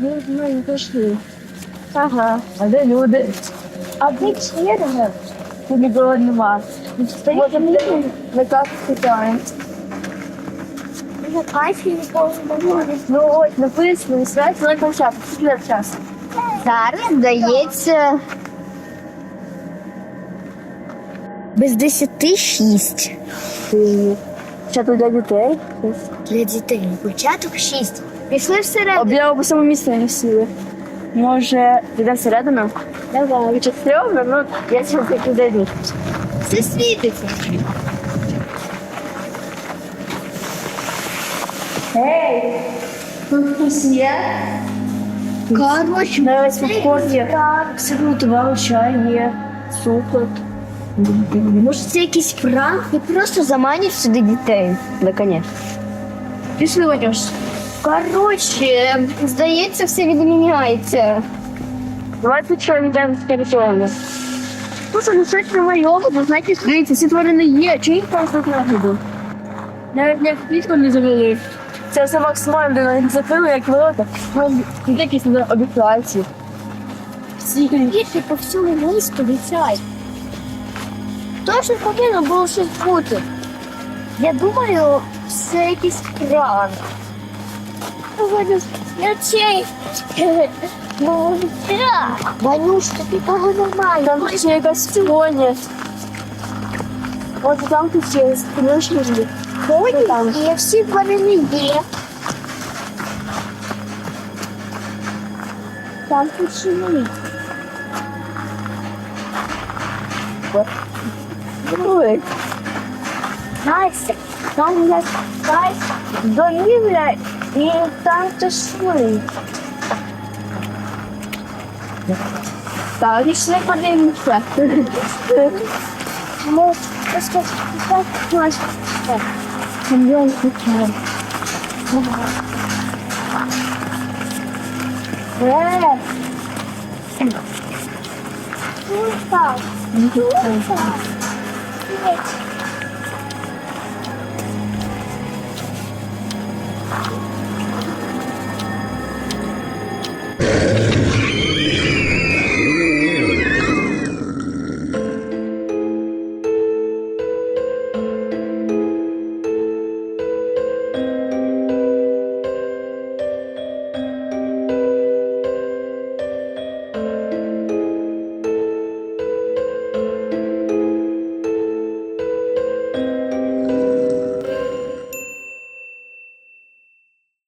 Не знаю, не пішли. Ага. А де люди? А де черга? Тут нікого нема. Може, ми на кайфі нікого немає. Ну написано, концерт. Скільки час? Зараз здається. Без десяти шість. Що тут для дітей? Для дітей. Початок шість. Пішли всередину. Об'яв по самому місці не сіли. Може, підемо всередину? Давай. Від чотирьох, ну, я сьогодні таки зайду. Все світиться. Ей! Тут хтось є? Коротше, Навіть попкорн є. Абсолютно два чай є. Цукор. може це якийсь пранк? Ти просто заманюєш сюди дітей. Да, конечно. Пішли, Ванюш. Коротше, здається, все відміняється. Давай що йдемо з території. Слушай, ну щось немає його, знаєте, дивіться, всі тварини є, чи їх просто нагляду? Навіть як клітку не завели. Це все максимально, навіть закрили, як ворота. Якісь не обіцяють. Всі Більше по всьому місту літять. Точно повинно було щось бути. Я думаю, це якийсь пранк. Я цей. Ну, так. Ванюш, тобі того немає. Там ще якась сьогодні. От там тут є конечно ж. Коні там? є, всі тварини є. Там тут son las dolible y tanto suele. Další Let's go. Come on. Come on. Come kuchem. Ne. Kupa. Kupa. Kupa. you